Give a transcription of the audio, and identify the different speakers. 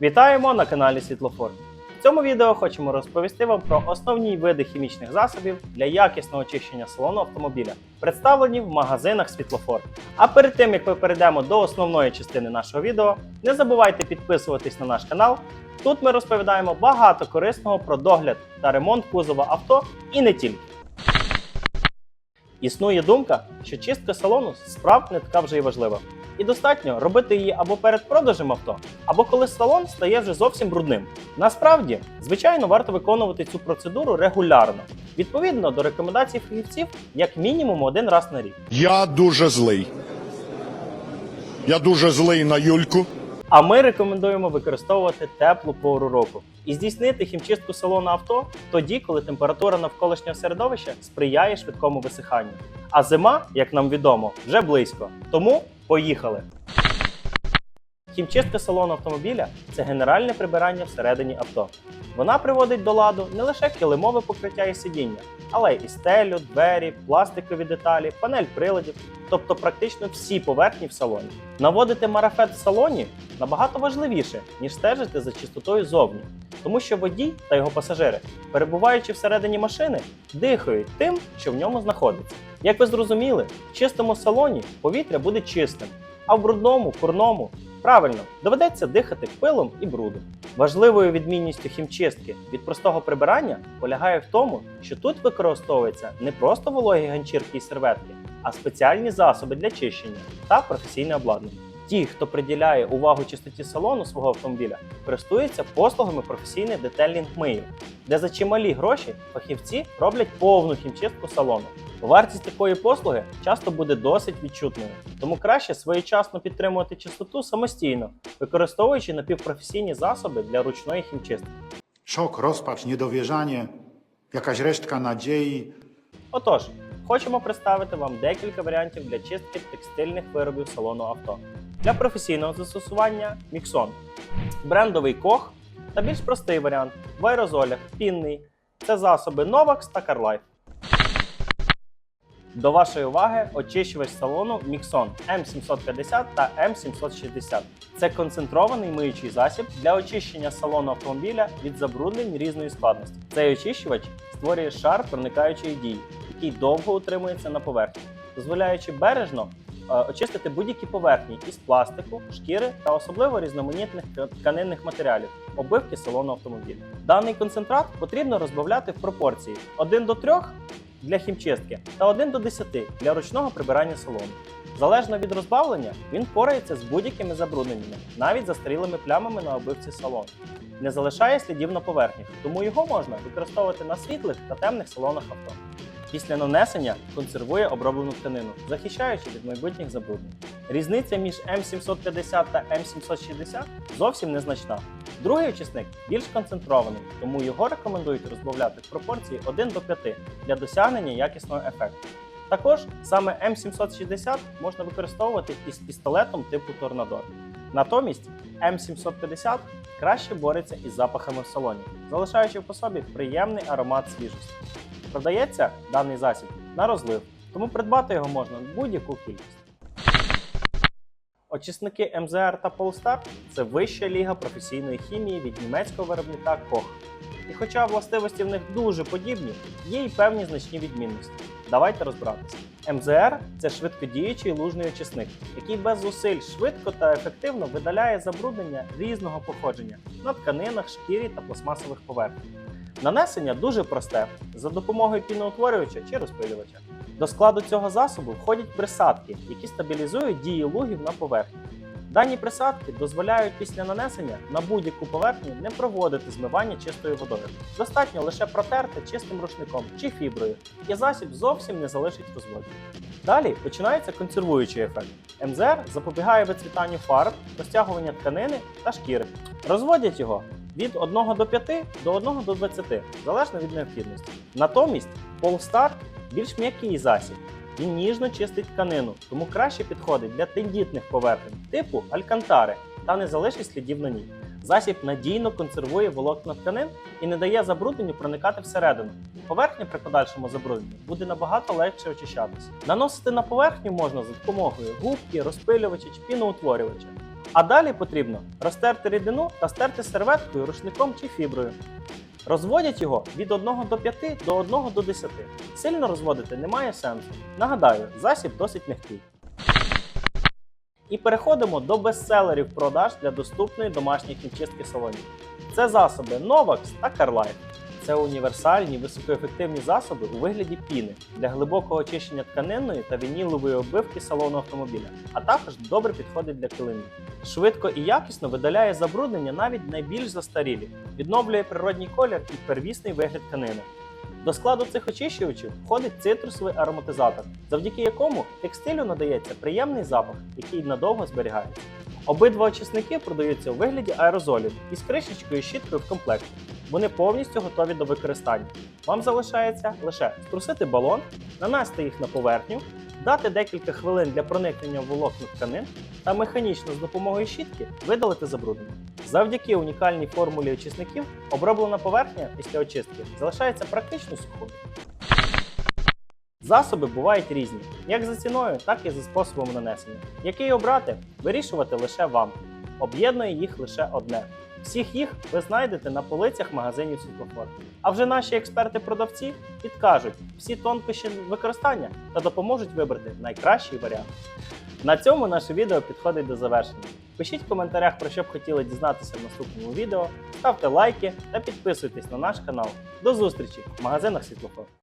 Speaker 1: Вітаємо на каналі Світлофор. В цьому відео хочемо розповісти вам про основні види хімічних засобів для якісного очищення салону автомобіля, представлені в магазинах Світлофор. А перед тим як ми перейдемо до основної частини нашого відео, не забувайте підписуватись на наш канал. Тут ми розповідаємо багато корисного про догляд та ремонт кузова авто і не тільки. Існує думка, що чистка салону справді не така вже й важлива. І достатньо робити її або перед продажем авто, або коли салон стає вже зовсім брудним. Насправді, звичайно, варто виконувати цю процедуру регулярно, відповідно до рекомендацій фахівців, як мінімум один раз на рік.
Speaker 2: Я дуже злий. Я дуже злий на Юльку.
Speaker 1: А ми рекомендуємо використовувати теплу пору року і здійснити хімчистку салону авто тоді, коли температура навколишнього середовища сприяє швидкому висиханню. А зима, як нам відомо, вже близько. Тому поїхали! Хімчистка салону автомобіля це генеральне прибирання всередині авто. Вона приводить до ладу не лише килимове покриття і сидіння, але й стелю, двері, пластикові деталі, панель приладів, тобто практично всі поверхні в салоні. Наводити марафет в салоні набагато важливіше, ніж стежити за чистотою зовні, тому що водій та його пасажири, перебуваючи всередині машини, дихають тим, що в ньому знаходиться. Як ви зрозуміли, в чистому салоні повітря буде чистим, а в брудному, курному Правильно, доведеться дихати пилом і брудом. Важливою відмінністю хімчистки від простого прибирання полягає в тому, що тут використовуються не просто вологі ганчірки і серветки, а спеціальні засоби для чищення та професійне обладнання. Ті, хто приділяє увагу чистоті салону свого автомобіля, користуються послугами професійних детелінг миїв, де за чималі гроші фахівці роблять повну хімчистку салону. Вартість такої послуги часто буде досить відчутною, тому краще своєчасно підтримувати чистоту самостійно, використовуючи напівпрофесійні засоби для ручної хімчистки.
Speaker 3: Szok, rozpacz, niedowierzanie, jakaś resztka nadziei.
Speaker 1: Отож, хочемо представити вам декілька варіантів для чистки текстильних виробів салону авто. Для професійного застосування Міксон, брендовий кох та більш простий варіант в аерозолях, пінний. Це засоби Novax та CarLife. До вашої уваги очищувач салону Mixon M750 та M760. Це концентрований миючий засіб для очищення салону автомобіля від забруднень різної складності. Цей очищувач створює шар проникаючої дії, який довго утримується на поверхні, дозволяючи бережно очистити будь-які поверхні із пластику, шкіри та особливо різноманітних тканинних матеріалів, оббивки салону автомобіля. Даний концентрат потрібно розбавляти в пропорції 1 до 3 для хімчистки та 1 до 10 для ручного прибирання салону. Залежно від розбавлення, він впорається з будь-якими забрудненнями, навіть застарілими плямами на обивці салону. Не залишає слідів на поверхнях, тому його можна використовувати на світлих та темних салонах авто. Після нанесення консервує оброблену тканину, захищаючи від майбутніх забруднень. Різниця між М750 та М760 зовсім незначна. Другий очисник більш концентрований, тому його рекомендують розбавляти в пропорції 1 до 5 для досягнення якісного ефекту. Також саме М760 можна використовувати із пістолетом типу Торнадор. Натомість М750 краще бореться із запахами в салоні, залишаючи по собі приємний аромат свіжості. Продається даний засіб на розлив, тому придбати його можна будь-яку кількість. Очисники МЗР та Polestar – це вища ліга професійної хімії від німецького виробника Koch. І хоча властивості в них дуже подібні, є й певні значні відмінності. Давайте розбиратися. МЗР це швидкодіючий лужний очисник, який без зусиль швидко та ефективно видаляє забруднення різного походження на тканинах, шкірі та пластмасових поверхнях. Нанесення дуже просте за допомогою піноутворювача чи розпилювача. До складу цього засобу входять присадки, які стабілізують дії лугів на поверхні. Дані присадки дозволяють після нанесення на будь-яку поверхню не проводити змивання чистою водою. Достатньо лише протерти чистим рушником чи фіброю, і засіб зовсім не залишить розводів. Далі починається консервуючий ефект. МЗР запобігає вицвітанню фарб, розтягування тканини та шкіри. Розводять його від 1 до 5 до 1 до 20, залежно від необхідності. Натомість Polestar більш м'який засіб. Він ніжно чистить тканину, тому краще підходить для тендітних поверхень, типу алькантари, та не залишить слідів на ній. Засіб надійно консервує волокна тканин і не дає забрудненню проникати всередину. Поверхня при подальшому забрудненні буде набагато легше очищатися. Наносити на поверхню можна за допомогою губки, розпилювача чи піноутворювача. А далі потрібно розтерти рідину та стерти серветкою, рушником чи фіброю. Розводять його від 1 до 5 до 1 до 10. Сильно розводити немає сенсу. Нагадаю, засіб досить м'який. І переходимо до бестселерів продаж для доступної домашньої хімчистки салонів. Це засоби Novax та Carlife. Це універсальні високоефективні засоби у вигляді піни для глибокого очищення тканинної та вінілової оббивки салону автомобіля, а також добре підходить для килимів. Швидко і якісно видаляє забруднення навіть найбільш застарілі, відновлює природній колір і первісний вигляд тканини. До складу цих очищувачів входить цитрусовий ароматизатор, завдяки якому текстилю надається приємний запах, який надовго зберігається. Обидва очисники продаються у вигляді аерозолів із кришечкою і щіткою в комплекті. Вони повністю готові до використання. Вам залишається лише струсити балон, нанести їх на поверхню, дати декілька хвилин для проникнення волокна тканин та механічно з допомогою щітки видалити забруднення. Завдяки унікальній формулі очисників оброблена поверхня після очистки залишається практично сухою. Засоби бувають різні, як за ціною, так і за способом нанесення. Який обрати, вирішувати лише вам. Об'єднує їх лише одне. Всіх їх ви знайдете на полицях магазинів світлофор. А вже наші експерти-продавці підкажуть всі тонкощі використання та допоможуть вибрати найкращий варіант. На цьому наше відео підходить до завершення. Пишіть в коментарях, про що б хотіли дізнатися в наступному відео, ставте лайки та підписуйтесь на наш канал. До зустрічі в магазинах світлофор.